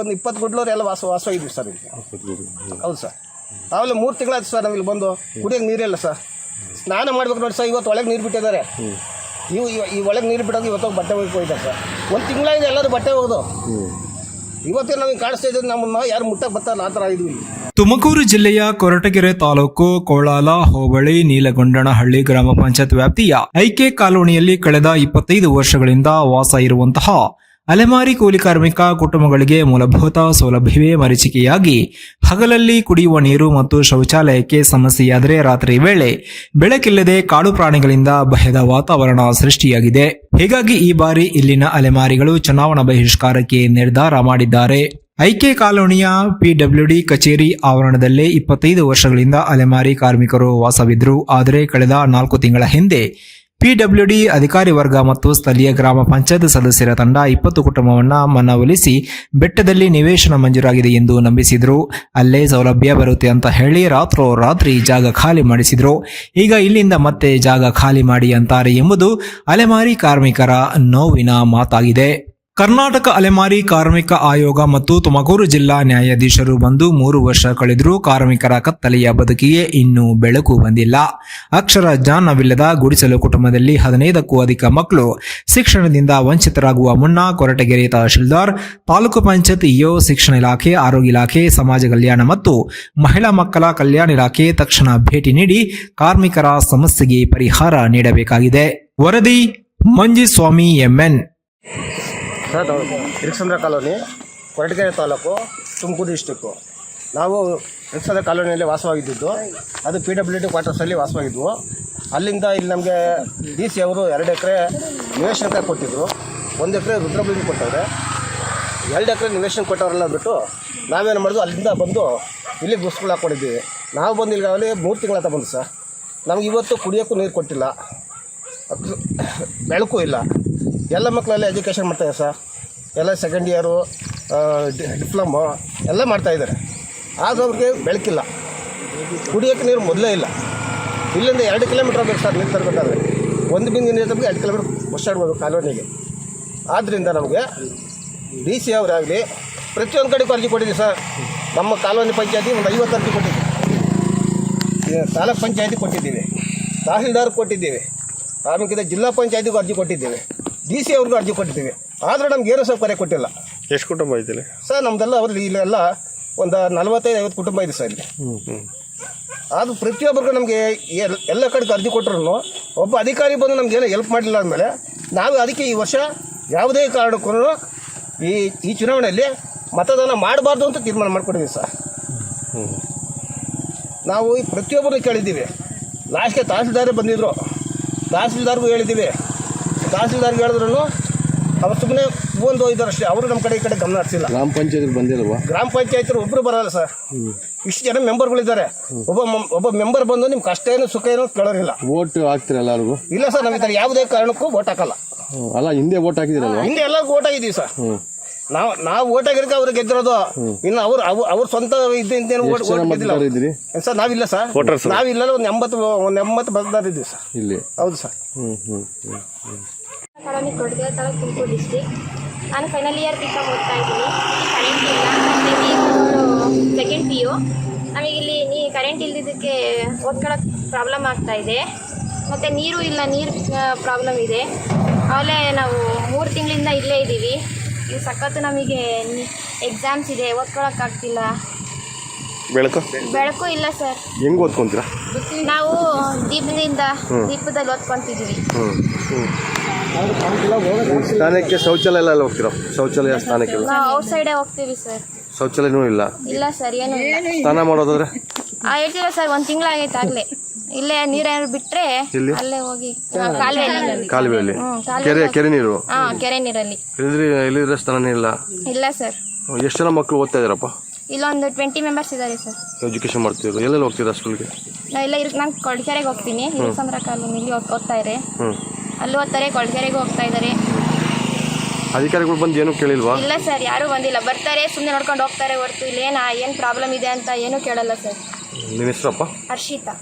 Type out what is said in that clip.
ಒಂದು ಇಪ್ಪತ್ತು ಗುಡ್ಲೋರು ಎಲ್ಲ ವಾಸ ವಾಸ ಇದ್ವಿ ಸರ್ ಇಲ್ಲಿ. ಹೌದು ಸರ್. ಆಮೇಲೆ ಮೂರು ತಿಂಗಳಾಯ್ತು ಸರ್ ನಾವಿಲ್ಲಿ ಬಂದು. ಕುಡಿಯೋಕೆ ನೀರಿಲ್ಲ ಸರ್. ಸ್ನಾನ ಮಾಡ್ಬೇಕು ನೋಡಿ ಸರ್, ಇವತ್ತು ಒಳಗೆ ನೀರು ಬಿಟ್ಟಿದ್ದಾರೆ. ಇವು ಈ ಒಳಗೆ ನೀರು ಬಿಡೋದು ಇವತ್ತು ಬಟ್ಟೆ ಹೋಗಿ ಹೋಯ್ತಾ ಸರ್. ಒಂದು ತಿಂಗಳಾಗಿದೆ ಎಲ್ಲರೂ ಬಟ್ಟೆ ಹೋಗೋದು ಇವತ್ತೇ ನಮಗೆ ಕಾಣಿಸ್ತಾ ಇದ್ದು ನಮ್ಮನ್ನ ಯಾರು ಮುಟ್ಟಕ್ಕೆ ಬರ್ತಾರಲ್ಲ ಆ ಥರ ಇದ್ವಿ ತುಮಕೂರು ಜಿಲ್ಲೆಯ ಕೊರಟಗೆರೆ ತಾಲೂಕು ಕೋಳಾಲ, ಹೋಬಳಿ, ನೀಲಗೊಂಡನಹಳ್ಳಿ ಗ್ರಾಮ ಪಂಚಾಯತ್ ವ್ಯಾಪ್ತಿಯ ಐಕೆ ಕಾಲೋನಿಯಲ್ಲಿ ಕಳೆದ ಇಪ್ಪತ್ತೈದು ವರ್ಷಗಳಿಂದ ವಾಸ ಇರುವಂತಹ ಅಲೆಮಾರಿ ಕೂಲಿ ಕಾರ್ಮಿಕ ಕುಟುಂಬಗಳಿಗೆ ಮೂಲಭೂತ ಸೌಲಭ್ಯವೇ ಮರೀಚಿಕೆಯಾಗಿ ಹಗಲಲ್ಲಿ ಕುಡಿಯುವ ನೀರು ಮತ್ತು ಶೌಚಾಲಯಕ್ಕೆ ಸಮಸ್ಯೆಯಾದರೆ ರಾತ್ರಿ ವೇಳೆ ಬೆಳಕಿಲ್ಲದೆ ಕಾಡು ಪ್ರಾಣಿಗಳಿಂದ ಭಯದ ವಾತಾವರಣ ಸೃಷ್ಟಿಯಾಗಿದೆ. ಹೀಗಾಗಿ ಈ ಬಾರಿ ಇಲ್ಲಿನ ಅಲೆಮಾರಿಗಳು ಚುನಾವಣಾ ಬಹಿಷ್ಕಾರಕ್ಕೆ ನಿರ್ಧಾರ ಮಾಡಿದ್ದಾರೆ. ಐಕೆ ಕಾಲೋನಿಯ ಪಿಡಬ್ಲ್ಯೂಡಿ ಕಚೇರಿ ಆವರಣದಲ್ಲೇ ಇಪ್ಪತ್ತೈದು ವರ್ಷಗಳಿಂದ ಅಲೆಮಾರಿ ಕಾರ್ಮಿಕರು ವಾಸವಿದ್ರು. ಆದರೆ ಕಳೆದ ನಾಲ್ಕು ತಿಂಗಳ ಹಿಂದೆ ಪಿಡಬ್ಲ್ಯೂಡಿ ಅಧಿಕಾರಿ ವರ್ಗ ಮತ್ತು ಸ್ಥಳೀಯ ಗ್ರಾಮ ಪಂಚಾಯತ್ ಸದಸ್ಯರ ತಂಡ ಇಪ್ಪತ್ತು ಕುಟುಂಬವನ್ನು ಮನವೊಲಿಸಿ ಬೆಟ್ಟದಲ್ಲಿ ನಿವೇಶನ ಮಂಜೂರಾಗಿದೆ ಎಂದು ನಂಬಿಸಿದ್ರು. ಅಲ್ಲೇ ಸೌಲಭ್ಯ ಬರುತ್ತೆ ಅಂತ ಹೇಳಿ ರಾತ್ರೋ ರಾತ್ರಿ ಜಾಗ ಖಾಲಿ ಮಾಡಿಸಿದ್ರು. ಈಗ ಇಲ್ಲಿಂದ ಮತ್ತೆ ಜಾಗ ಖಾಲಿ ಮಾಡಿ ಅಂತಾರೆ ಎಂಬುದು ಅಲೆಮಾರಿ ಕಾರ್ಮಿಕರ ನೋವಿನ ಮಾತಾಗಿದೆ. ಕರ್ನಾಟಕ ಅಲೆಮಾರಿ ಕಾರ್ಮಿಕ ಆಯೋಗ ಮತ್ತು ತುಮಕೂರು ಜಿಲ್ಲಾ ನ್ಯಾಯಾಧೀಶರು ಬಂದು ಮೂರು ವರ್ಷ ಕಳೆದರೂ ಕಾರ್ಮಿಕರ ಕತ್ತಲೆಯ ಬದುಕಿಗೆ ಇನ್ನೂ ಬೆಳಕು ಬಂದಿಲ್ಲ. ಅಕ್ಷರ ಜ್ಞಾನವಿಲ್ಲದ ಗುಡಿಸಲು ಕುಟುಂಬದಲ್ಲಿ ಹದಿನೈದಕ್ಕೂ ಅಧಿಕ ಮಕ್ಕಳು ಶಿಕ್ಷಣದಿಂದ ವಂಚಿತರಾಗುವ ಮುನ್ನ ಕೊರಟಗೆರೆ ತಹಶೀಲ್ದಾರ್, ತಾಲೂಕು ಪಂಚಾಯತ್ ಇಒ ಶಿಕ್ಷಣ ಇಲಾಖೆ, ಆರೋಗ್ಯ ಇಲಾಖೆ, ಸಮಾಜ ಕಲ್ಯಾಣ ಮತ್ತು ಮಹಿಳಾ ಮಕ್ಕಳ ಕಲ್ಯಾಣ ಇಲಾಖೆ ತಕ್ಷಣ ಭೇಟಿ ನೀಡಿ ಕಾರ್ಮಿಕರ ಸಮಸ್ಯೆಗೆ ಪರಿಹಾರ ನೀಡಬೇಕಾಗಿದೆ. ವರದಿ Manjiswamy, MN. Sir Iriksandra colony, Koratagere taluk, Tumakuru district ನಾವು ಇರಿಕ್ಸಂದ್ರ ಕಾಲೋನಿಯಲ್ಲಿ ವಾಸವಾಗಿದ್ದು ಅದು ಪಿ ಡಬ್ಲ್ಯೂ ಡಿ ಕ್ವಾರ್ಟರ್ಸಲ್ಲಿ ವಾಸವಾಗಿದ್ವು. ಅಲ್ಲಿಂದ ಇಲ್ಲಿ ನಮಗೆ ಡಿ ಸಿ ಅವರು ಎರಡು ಎಕರೆ ನಿವೇಶನಕ್ಕೆ ಕೊಟ್ಟಿದ್ದರು ಒಂದು ಎಕರೆ ರುದ್ರಬೀದಿ ಕೊಟ್ಟವ್ರೆ. ಎರಡು ಎಕರೆ ನಿವೇಶನ ಕೊಟ್ಟವರೆಲ್ಲ ಬಿಟ್ಟು ನಾವೇನು ಮಾಡೋದು ಅಲ್ಲಿಂದ ಬಂದು ಇಲ್ಲಿ ಗುಸ್ಗಳು ಹಾಕ್ಕೊಂಡಿದ್ದೀವಿ ನಾವು ಬಂದು ಇಲ್ಲಿ ಮೂರು ತಿಂಗಳ ಬಂದು ಸರ್. ನಮ್ಗೆ ಇವತ್ತು ಕುಡಿಯೋಕ್ಕೂ ನೀರು ಕೊಟ್ಟಿಲ್ಲ. ಬೆಳಕು ಇಲ್ಲ. ಎಲ್ಲ ಮಕ್ಕಳಲ್ಲಿ ಎಜುಕೇಷನ್ ಮಾಡ್ತಾಯಿದ್ದಾರೆ ಸರ್. ಎಲ್ಲ ಸೆಕೆಂಡ್ ಇಯರು ಡಿಪ್ಲೊಮೊ ಎಲ್ಲ ಮಾಡ್ತಾಯಿದ್ದಾರೆ ಆದರೂ ಅವ್ರಿಗೆ ಬೆಳಕಿಲ್ಲ. ಕುಡಿಯೋಕ್ಕೆ ನೀರು ಮೊದಲೇ ಇಲ್ಲ. ಇಲ್ಲಿಂದ ಎರಡು ಕಿಲೋಮೀಟ್ರ್ ಆಗಬೇಕು ಸರ್, ನೀರು ತರಬೇಕಾದ್ರೆ. ಒಂದು ಬಿಂದು ನೀರು ತರಬೇಕು ಎರಡು ಕಿಲೋಮೀಟ್ರ್ ಬಸ್ ಆಡ್ಬೋದು ಕಾಲೋನಿಗೆ. ಆದ್ದರಿಂದ ನಮಗೆ ಡಿ ಸಿ ಅವರಾಗಲಿ ಪ್ರತಿಯೊಂದು ಕಡೆಗೂ ಅರ್ಜಿ ಕೊಟ್ಟಿದ್ದೀವಿ ಸರ್. ನಮ್ಮ ಕಾಲೋನಿ ಪಂಚಾಯತಿ ಒಂದು ಐವತ್ತು ಅರ್ಜಿ ಕೊಟ್ಟಿದ್ದೀವಿ. ತಾಲೂಕ್ ಪಂಚಾಯತಿ ಕೊಟ್ಟಿದ್ದೀವಿ. ತಹಸೀಲ್ದಾರ್ ಕೊಟ್ಟಿದ್ದೀವಿ. ಆಮೇಲೆ ಜಿಲ್ಲಾ ಪಂಚಾಯತಿಗೂ ಅರ್ಜಿ ಕೊಟ್ಟಿದ್ದೇವೆ. ಡಿ ಸಿ ಅವ್ರಿಗೂ ಅರ್ಜಿ ಕೊಟ್ಟಿದ್ದೀವಿ. ಆದರೆ ನಮ್ಗೆ ಏನೂ ಸೌಕರ್ಯ ಕೊಟ್ಟಿಲ್ಲ. ಎಷ್ಟು ಕುಟುಂಬ ಇದ್ದೀರಿ ಸರ್ ನಮ್ದೆಲ್ಲ ಅವ್ರಲ್ಲಿ ಇಲ್ಲೆಲ್ಲ ಒಂದು ನಲವತ್ತೈದು ಐವತ್ತು ಕುಟುಂಬ ಇದೆ ಸರ್ ಇಲ್ಲಿ. ಅದು ಪ್ರತಿಯೊಬ್ಬರಿಗೂ ನಮಗೆ ಎಲ್- ಎಲ್ಲ ಕಡೆಗೆ ಅರ್ಜಿ ಕೊಟ್ಟರು ಒಬ್ಬ ಅಧಿಕಾರಿ ಬಂದು ನಮ್ಗೆ ಏನೋ ಹೆಲ್ಪ್ ಮಾಡಲಿಲ್ಲ ಅಂದಮೇಲೆ ನಾವು ಅದಕ್ಕೆ ಈ ವರ್ಷ ಯಾವುದೇ ಕಾರಣಕ್ಕೂ ಈ ಈ ಚುನಾವಣೆಯಲ್ಲಿ ಮತದಾನ ಮಾಡಬಾರ್ದು ಅಂತ ತೀರ್ಮಾನ ಮಾಡ್ಕೊಂಡಿದ್ದೀವಿ ಸರ್. ನಾವು ಈ ಪ್ರತಿಯೊಬ್ಬರು ಕೇಳಿದ್ದೀವಿ. ಲಾಸ್ಟ್ಗೆ ತಹಸೀಲ್ದಾರೇ ಬಂದಿದ್ದರು ತಹಸೀಲ್ದಾರ್ಗೂ ಹೇಳಿದ್ದೀವಿ. ತಹಸೀಲ್ದಾರ್ಗೆ ಹೇಳಿದ್ರು ಅವ್ರು ಸುಮ್ಮನೆ ಒಂದು ಅಷ್ಟೇ ಅವರು ನಮ್ಮ ಕಡೆ ಈ ಕಡೆ ಗಮನ ಹರಿಸಿಲ್ಲ. ಗ್ರಾಮ ಪಂಚಾಯತ್ ಬಂದಿಲ್ವಾ? ಗ್ರಾಮ ಪಂಚಾಯತ್ ಒಬ್ಬರು ಬರಲ್ಲ ಸರ್. ಇಷ್ಟು ಜನ ಮೆಂಬರ್ಗಳಿದ್ದಾರೆ. ಒಬ್ಬ ಮಂ- ಒಬ್ಬ ಮೆಂಬರ್ ಬಂದು ನಿಮ್ಗೆ ಕಷ್ಟ ಏನು ಸುಖ ಏನು ಕೇಳೋರಿಲ್ಲ. ವೋಟ್ ಹಾಕ್ತೀರ ಎಲ್ಲರಿಗೂ? ಇಲ್ಲ ಸರ್ ನಾವು ಈ ಯಾವುದೇ ಕಾರಣಕ್ಕೂ ಓಟ್ ಹಾಕಲ್ಲ. ಅಲ್ಲ ಹಿಂದೆ ವೋಟ್ ಹಾಕಿದಿರಲ್ವಾ ಹಿಂದೆ ಎಲ್ಲ ಓಟ್ ಆಗಿದ್ದೀವಿ ಸರ್. ನಾವು ನಾವು ಓಟ್ ಆಗಿರೋಕೆ ಅವ್ರು ಗೆದ್ದಿರೋದು ಇನ್ನು ಅವ್ರು ಅವ್ರು ಅವ್ರ ಸ್ವಂತ ಇದ್ದೇನು ಓಟ್ ಓಟ್ ಗೆದ್ದಿಲ್ಲ ಸರ್ ನಾವಿಲ್ಲ ಸರ್. ನಾವಿಲ್ಲ ಒಂದು ಎಂಬತ್ತು ಒಂದು ಎಂಬತ್ತು ಬಂದಿದ್ದೀವಿ ಸರ್. ಇಲ್ಲಿ? ಹೌದು ಸರ್. ಹ್ಞೂ ಹ್ಞೂ ಹ್ಞೂ ಕಾಲೋನಿ ಕೊಡ್ಗೆ ತಾಲೂಕು ತುಮಕೂರು ಡಿಸ್ಟಿಕ್ ನಾನು ಫೈನಲ್ ಇಯರ್ ಬಿ ಕಾಮ್ ಓದ್ತಾ ಇದ್ದೀನಿ. ಕರೆಂಟ್ ಇಲ್ಲ ಮತ್ತು ಬಿ ಸೆಕೆಂಡ್ ಪಿ ಯು ನಮಗಿಲ್ಲಿ ನೀ ಕರೆಂಟ್ ಇಲ್ಲದಿದ್ದಕ್ಕೆ ಓದ್ಕೊಳಕ್ಕೆ ಪ್ರಾಬ್ಲಮ್ ಆಗ್ತಾ ಇದೆ. ಮತ್ತು ನೀರು ಇಲ್ಲ ನೀರು ಪ್ರಾಬ್ಲಮ್ ಇದೆ. ಆಮೇಲೆ ನಾವು ಮೂರು ತಿಂಗಳಿಂದ ಇಲ್ಲೇ ಇದ್ದೀವಿ. ಈ ಸಖತ್ತು ನಮಗೆ ಎಕ್ಸಾಮ್ಸ್ ಇದೆ ಓದ್ಕೊಳಕ್ಕಾಗ್ತಿಲ್ಲ ಬೆಳಕು? ಬೆಳಕು ಇಲ್ಲ ಸರ್. ಹೆಂಗ್ ಓದ್ಕೊಂತೀರಾ? ನಾವು ದೀಪದಿಂದ ದೀಪದಲ್ಲಿ ಓದ್ಕೊತಿದ್ದೀವಿ. ಸ್ಥಾನಕ್ಕೆ ಶೌಚಾಲಯ ಎಲ್ಲ ಹೋಗ್ತಿರೋ? ಶೌಚಾಲಯ ಸ್ಥಾನಕ್ಕೆ ನಾವು ಔಟ್ ಸೈಡೇ ಹೋಗ್ತೀವಿ ಸರ್ ಶೌಚಾಲಯನೂ ಇಲ್ಲ? ಇಲ್ಲ ಸರ್ ಏನು ಇಲ್ಲ. ಸ್ನಾನ ಮಾಡೋದಾದ್ರೆ? ಆ ಹೇಳ್ತೀರ ಸರ್ ಒಂದು ತಿಂಗಳಾಗೈತೆ ಆಗ್ಲೇ. ಇಲ್ಲೇ ನೀರೇನಾದ್ರು ಬಿಟ್ರೆ? ಅಲ್ಲೇ ಹೋಗಿ. ಕಾಲುವೆಯಲ್ಲಿ ಕಾಲುವೆಯಲ್ಲಿ ಹ್ಮ್, ಕಾಲುವೆ ಕೆರೆ ಕೆರೆ ನೀರು? ಹಾ ಕೆರೆ ನೀರಲ್ಲಿ. ಇಲ್ಲಿದ್ರೆ ಇಲ್ಲಿದ್ರೆ ಸ್ಥಾನನೇ ಇಲ್ಲ? ಇಲ್ಲ ಸರ್ ಎಷ್ಟು ಜನ ಮಕ್ಕಳು ಓದ್ತಾ ಇದ್ದಾರಪ್ಪ? ಇಲ್ಲೊಂದು ಟ್ವೆಂಟಿ ಮೆಂಬರ್ಸ್ ಇದ್ದಾರೆ ಸರ್ ಎಜುಕೇಶನ್ ಮಾಡ್ತಿದ್ರು ಎಲ್ಲೆಲ್ಲಿ ಹೋಗ್ತೀರಾ ಸ್ಕೂಲ್ಗೆ ನಾ ಇಲ್ಲ ಇರ್ ನಾನು ಕೊಡ್ಗೆರೆಗೆ ಹೋಗ್ತೀನಿ. ಹಿರಸಂದ್ರ ಕಾಲೋನಿಲಿ ಓದ್ ಓದ್ತಾ ಇದ್ದಾರೆ ಹ್ಞೂ ಅಲ್ಲಿ ಹೋಗ್ತಾರೆ ಕೊಡ್ಗೆರೆಗೂ ಹೋಗ್ತಾ ಇದ್ದಾರೆ. ಅಧಿಕಾರಿಗಳು ಬಂದು ಏನೂ ಕೇಳಿಲ್ವಾ? ಇಲ್ಲ ಸರ್ ಯಾರೂ ಬಂದಿಲ್ಲ. ಬರ್ತಾರೆ ಸುಮ್ಮನೆ ನೋಡ್ಕೊಂಡು ಹೋಗ್ತಾರೆ ಹೊರತು. ಇಲ್ಲೇನು ಏನು ಪ್ರಾಬ್ಲಮ್ ಇದೆ ಅಂತ ಏನೂ ಕೇಳಲ್ಲ ಸರ್. ನಿಮ್ಮ ಹೆಸರಪ್ಪ? ಹರ್ಷಿತಾ.